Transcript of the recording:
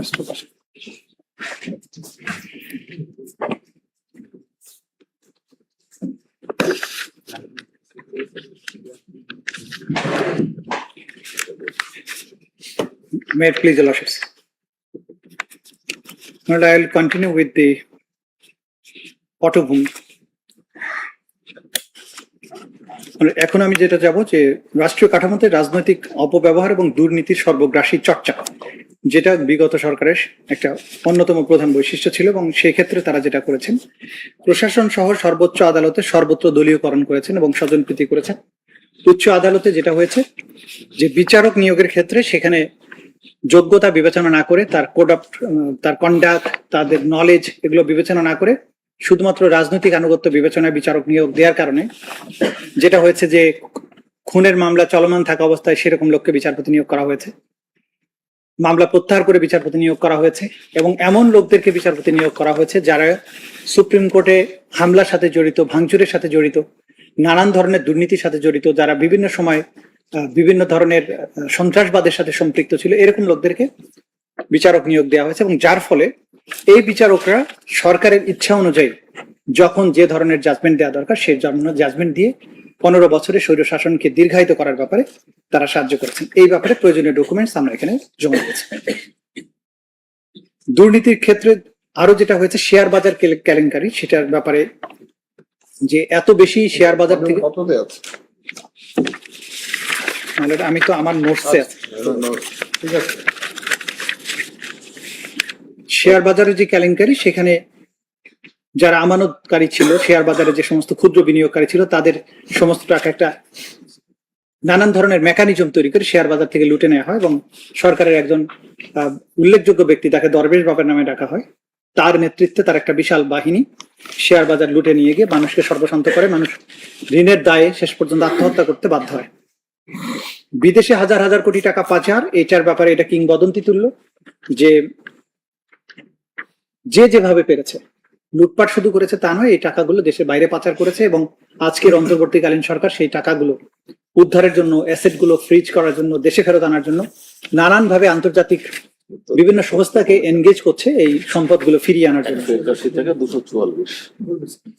শেষ প্রকাশ May please, your lordships. And I will continue with the পটভূমি মানে এখন আমি যেটা যাব যে রাষ্ট্রীয় কাঠামোতে রাজনৈতিক অপব্যবহার এবং দুর্নীতির সর্বগ্রাসী চর্চা। যেটা বিগত সরকারের একটা অন্যতম প্রধান বৈশিষ্ট্য ছিল এবং সেই ক্ষেত্রে তারা যেটা করেছেন, প্রশাসন সহ সর্বোচ্চ আদালতে সর্বত্র দলীয়করণ করেছেন এবং স্বজনপ্রীতি করেছেন। উচ্চ আদালতে যেটা হয়েছে, যে বিচারক নিয়োগের ক্ষেত্রে সেখানে যোগ্যতা বিবেচনা না করে তার কোড অফ, তার কন্ডাক্ট তাদের নলেজ এগুলো বিবেচনা না করে শুধুমাত্র রাজনৈতিক আনুগত্য বিবেচনায় বিচারক নিয়োগ দেওয়ার কারণে যেটা হয়েছে যে খুনের মামলা চলমান থাকা অবস্থায় সেরকম লোককে বিচারপতি নিয়োগ করা হয়েছে। মামলা প্রত্যাহার করে বিচারপতি নিয়োগ করা হয়েছে এবং এমন লোকদেরকে বিচারপতি নিয়োগ করা হয়েছে যারা সুপ্রিম কোর্টে হামলার সাথে জড়িত, ভাঙচুরের সাথে জড়িত, নানান ধরনের দুর্নীতির সাথে জড়িত, যারা বিভিন্ন সময় বিভিন্ন ধরনের সন্ত্রাসবাদের সাথে সম্পৃক্ত ছিল, এরকম লোকদেরকে বিচারক নিয়োগ দেওয়া হয়েছে এবং যার ফলে এই বিচারকরা সরকারের ইচ্ছা অনুযায়ী যখন যে ধরনের জাজমেন্ট দেওয়া দরকার, সেই জাজমেন্ট দিয়ে পনেরো বছরের স্বৈর শাসনকে দীর্ঘায়িত করার ব্যাপারে তারা সাহায্য করেছেন। এই ব্যাপারে প্রয়োজনীয় ডকুমেন্টস আমরা এখানে জমা দিয়েছি। দুর্নীতির ক্ষেত্রে আরও যেটা হয়েছে শেয়ার বাজার কেলেঙ্কারি সেটার ব্যাপারে যে এত বেশি শেয়ার বাজার থেকে আমি তো আমার নোটসে আছে। ঠিক আছে। শেয়ার বাজারের যে কেলেঙ্কারি সেখানে যারা আমানতকারী ছিল, শেয়ার বাজারে যে সমস্ত ক্ষুদ্র বিনিয়োগকারী ছিল, তাদের সমস্ত টাকা একটা নানান ধরনের মেকানিজম তৈরি করে শেয়ার বাজার থেকে লুটে নেওয়া হয় এবং সরকারের একজন উল্লেখযোগ্য ব্যক্তি তাকে দরবেশ বাবার নামে ডাকা হয়। তার নেতৃত্বে তার একটা বিশাল বাহিনী শেয়ার বাজার লুটে নিয়ে গিয়ে মানুষকে সর্বশান্ত করে, মানুষ ঋণের দায়ে শেষ পর্যন্ত আত্মহত্যা করতে বাধ্য হয়। বিদেশে হাজার হাজার কোটি টাকা পাচার, এটার ব্যাপারে এটা কিংবদন্তি তুল্য যে যে যেভাবে পেরেছে লুটপাট শুধু করেছে তা নয়, এই টাকাগুলো দেশের বাইরে পাচার করেছে এবং আজকের অন্তর্বর্তীকালীন সরকার সেই টাকাগুলো উদ্ধারের জন্য অ্যাসেটগুলো ফ্রিজ করার জন্য, দেশে ফেরত আনার জন্য নানানভাবে আন্তর্জাতিক বিভিন্ন সংস্থাকে এনগেজ করছে এই সম্পদগুলো ফিরিয়ে আনার জন্য। দুশো চুয়াল্লিশ।